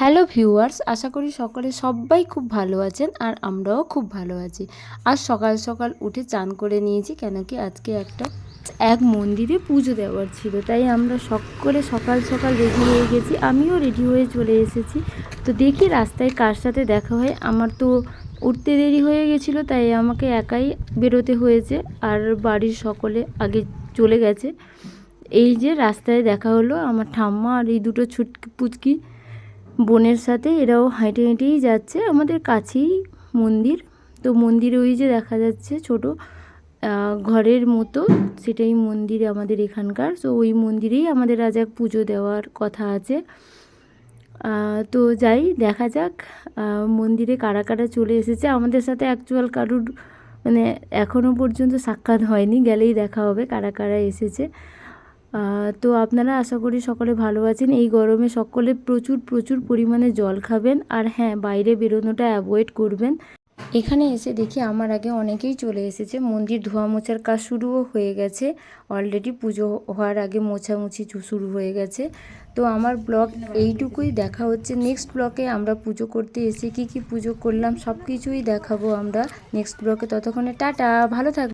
Hello viewers আশা করি সকলে সবাই খুব ভালো আছেন আর আমরাও খুব ভালো আছি। আর সকাল সকাল উঠে চান করে নিয়েছি কেন কি আজকে একটা এক মন্দিরে পুজো দেওয়ার ছিল। তাই আমরা সকলে সকাল সকাল রেডি হয়ে গেছি। আমিও রেডি হয়ে চলে এসেছি। তো দেখি রাস্তায় কার সাথে দেখা হয়। আমার তো উঠতে দেরি হয়ে গেছিল, তাই আমাকে একাই বেরোতে হয়েছে আর বাড়ির সকলে আগে চলে গেছে। এই যে রাস্তায় দেখা হলো আমার ঠাম্মা আর এই দুটো ছুটকি পুচকি বোনের সাথে এরাও হেঁটে হেঁটেই যাচ্ছে। আমাদের কাছেই মন্দির। তো মন্দিরে ওই যে দেখা যাচ্ছে ছোট ঘরের মতো, সেটাই মন্দির আমাদের এখানকার। তো ওই মন্দিরেই আমাদের আজ এক পুজো দেওয়ার কথা আছে। তো যাই, দেখা যাক মন্দিরে কারা কারা চলে এসেছে। আমাদের সাথে অ্যাকচুয়াল কারুর মানে এখনও পর্যন্ত সাক্ষাৎ হয়নি, গেলেই দেখা হবে কারা কারা এসেছে। তো আপনারা আশা করি সকলে ভালো আছেন। এই গরমে সকলে প্রচুর প্রচুর পরিমাণে জল খাবেন আর হ্যাঁ বাইরে বেরোনোটা অ্যাভয়েড করবেন। এখানে এসে দেখি আমার আগে অনেকেই চলে এসেছে। মন্দির ধোয়া মোছার কাজ শুরুও হয়ে গেছে। অলরেডি পুজো হওয়ার আগে মোছামুছি শুরু হয়ে গেছে। তো আমার ব্লগ এইটুকুই। দেখা হচ্ছে নেক্সট ব্লকে আমরা পুজো করতে এসে কি কি পুজো করলাম সব কিছুই দেখাবো আমরা। নেক্সট ব্লকে ততক্ষণে টাটা। ভালো থাকবে